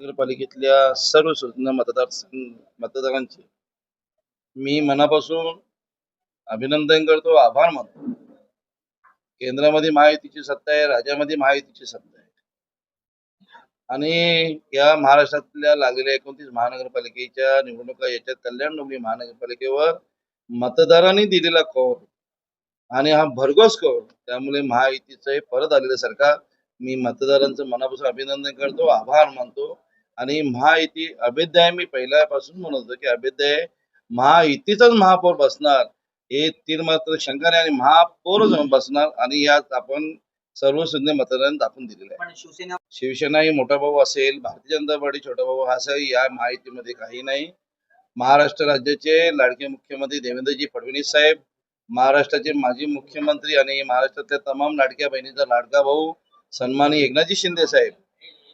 नगरपालिकेतल्या सर्व सूचना मतदार मतदारांचे मी मनापासून अभिनंदन करतो आभार मानतो. केंद्रामध्ये महायुतीची सत्ता आहे राज्यामध्ये महायुतीची सत्ता आहे. आणि या महाराष्ट्रातल्या लागलेल्या एकोणतीस महानगरपालिकेच्या निवडणुका याच्यात कल्याण डोंबिवली महानगरपालिकेवर मतदारांनी दिलेला कौर आणि हा भरघोस कौर त्यामुळे महायुतीचं हे परत आलेलं सरकार मी मतदारांचं मनापासून अभिनंदन करतो आभार मानतो. आणि महायुती अभेद्य आहे मी पहिल्यापासून म्हणत होतो की अभेद्य आहे महायुतीचाच महापौर बसणार. हे तीन मात्र शंका नाही आणि महापौरच बसणार आणि यात आपण सर्व सुज्ञ मतदारांनी दाखवून दिलेलं आहे. शिवसेना शिवसेना ही मोठा भाऊ असेल भारतीय जनता पार्टी छोटा भाऊ असं या माहितीमध्ये काही नाही. महाराष्ट्र राज्याचे लाडके मुख्यमंत्री देवेंद्रजी फडणवीस साहेब महाराष्ट्राचे माजी मुख्यमंत्री आणि महाराष्ट्रातल्या तमाम लाडक्या बहिणीचा लाडका भाऊ सन्मानी एकनाथजी शिंदे साहेब.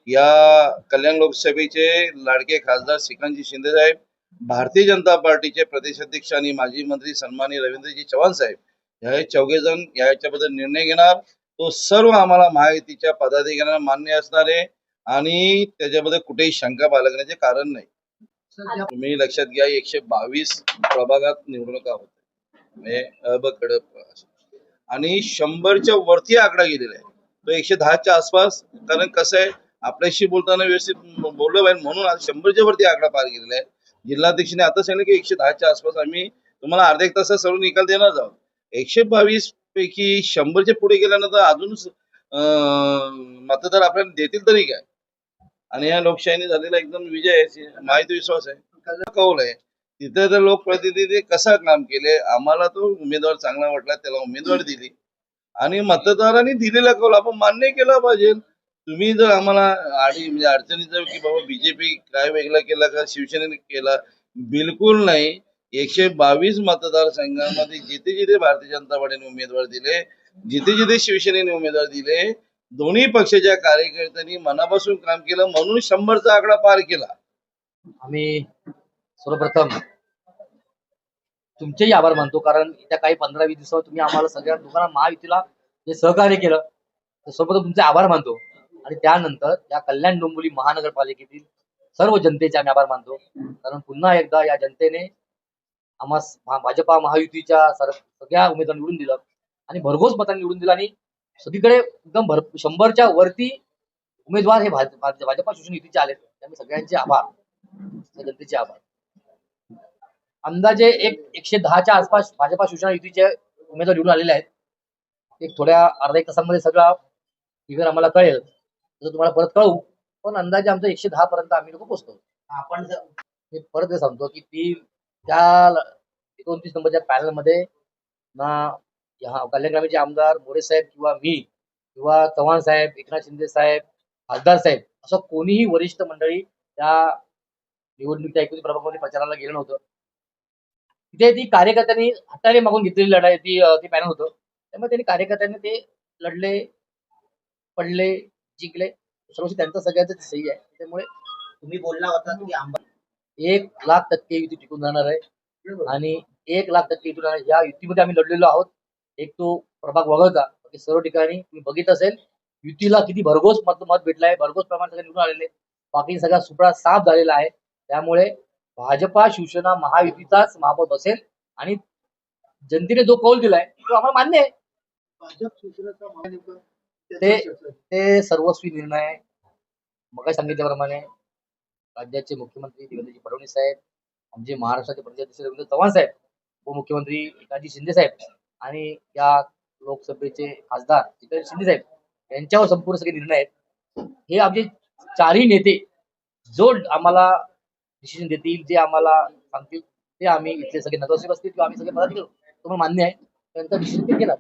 या कल्याण लोकसभेचे लाडके खासदार श्रीकांतजी शिंदे साहेब भारतीय जनता पार्टीचे प्रदेशाध्यक्ष आणि माजी मंत्री सन्मानी रवींद्रजी चव्हाण साहेब हे चौघे जण याच्याबद्दल निर्णय घेणार. तो सर्व आम्हाला महायुतीच्या पदाधिकाऱ्यांना मान्य असणार आहे आणि त्याच्याबद्दल कुठेही शंका बाळगण्याचे कारण नाही. तुम्ही लक्षात घ्या एकशे बावीस प्रभागात निवडणुका होत म्हणजे आणि शंभरच्या वरती आकडा गेलेला आहे. तो एकशे दहाच्या आसपास. कारण कसं आहे? आपल्याशी बोलताना व्यवस्थित बोललो पाहिजे. म्हणून आज शंभरच्या वरती आकडा पार गेलेला आहे. जिल्हाध्यक्षाने आता सांगितलं की एकशे दहाच्या आसपास आम्ही तुम्हाला अर्ध्या एक तासात सर्व निकाल देणार आहोत. एकशे बावीस पैकी शंभरच्या पुढे गेल्यानंतर अजून मतदार आपल्याला देतील तरी काय? आणि या लोकशाहीने झालेला एकदम विजय आहे माहिती विश्वास आहे. कौल आहे. तिथे तर लोकप्रतिनिधी कसा काम केले आम्हाला तो उमेदवार चांगला वाटला त्याला उमेदवार दिली. आणि मतदारांनी दिलेला कौल आपण मान्य केला पाहिजे. तुम्ही जर आम्हाला आडी म्हणजे अडचणीचं की बाबा बीजेपी काय वेगळा केला का शिवसेनेने केला बिलकुल नाही. एकशे बावीस मतदारसंघामध्ये जिथे जिथे भारतीय जनता पार्टीने उमेदवार दिले जिथे जिथे शिवसेनेने उमेदवार दिले दोन्ही पक्षाच्या कार्यकर्त्यांनी मनापासून काम केलं म्हणून शंभरचा आकडा पार केला. आम्ही सर्वप्रथम तुमचेही आभार मानतो कारण त्या काही पंधरा वीस दिवसावर तुम्ही आम्हाला सगळ्या दुकाना महायुतीला जे सहकार्य केलं तर सर्वप्रथम तुमचे आभार मानतो. आणि त्यानंतर या कल्याण डोंबिवली महानगरपालिकेतील सर्व जनतेचे आम्ही आभार मानतो. कारण पुन्हा एकदा या जनतेने आम्हा भाजपा महायुतीच्या सगळ्या उमेदवार निवडून दिलं आणि भरघोस मतांनी निवडून दिलं आणि सगळीकडे एकदम भर शंभरच्या वरती उमेदवार हे भाजपा शिवसेना युतीचे आले त्यामुळे सगळ्यांचे आभार. जनतेचे आभार. अंदाजे एक एकशे दहाच्या आसपास भाजपा शिवसेना युतीचे उमेदवार निवडून आलेले आहेत. एक थोड्या अर्धा एक तासांमध्ये सगळा फिगर आम्हाला कळेल. तसं तुम्हाला परत कळवू. पण अंदाजे आमचं एकशे दहा पर्यंत आम्ही लोक पोहोचतो. आपण मी परत हे सांगतो की ती त्या एकोणतीस नंबरच्या पॅनलमध्ये ना ह्या कल्याण ग्रामीणचे आमदार मोरे साहेब किंवा मी किंवा चव्हाण साहेब एकनाथ शिंदे साहेब खासदार साहेब असं कोणीही वरिष्ठ मंडळी त्या निवडणुकीच्या एकोणतीस प्रभागामध्ये प्रचाराला गेलं नव्हतं. तिथे ती कार्यकर्त्यांनी हाताने मागून घेतलेली लढाई ती ती पॅनल होतं. त्यामुळे त्यांनी कार्यकर्त्यांनी ते लढले पडले जिंकले. सर्व त्यांचं सगळ्यांचं सही आहे. त्यामुळे तुम्ही बोलला होता की आंबा एक लाख टक्के युती टिकून राहणार आहे. आणि एक लाख टक्के युती राहणार या युतीमध्ये आम्ही लढलेलो आहोत. एक तो प्रभाग वगळता. सर्व ठिकाणी तुम्ही बघित असेल युतीला किती भरघोस मत मत भेटलं आहे. भरघोस प्रमाण सगळे निवडून आलेले. बाकी सगळा सुपडा साफ झालेला आहे. त्यामुळे भाजपा शिवसेना महायुतीचाच महापौर बसेल. आणि जनतेने जो कौल दिलाय तो आम्हाला मान्य आहे. भाजप शिवसेनेचा ते- ते सर्वस्वी निर्णय मग सांगितल्याप्रमाणे राज्याचे मुख्यमंत्री देवेंद्रजी फडणवीस साहेब आमचे महाराष्ट्राचे प्रदेशाध्यक्ष रवींद्र चव्हाण साहेब उपमुख्यमंत्री एकनाथजी शिंदे साहेब आणि या लोकसभेचे खासदार एकनाथजी शिंदे साहेब यांच्यावर संपूर्ण सगळे निर्णय आहेत. हे आमचे चारही नेते जो आम्हाला डिसिजन देतील जे आम्हाला सांगतील ते आम्ही इथले सगळे नगरसेवक असतील किंवा आम्ही सगळे पदाधिकारी तुम्हाला मान्य आहे. त्यांचा डिसिजन ते घेणार.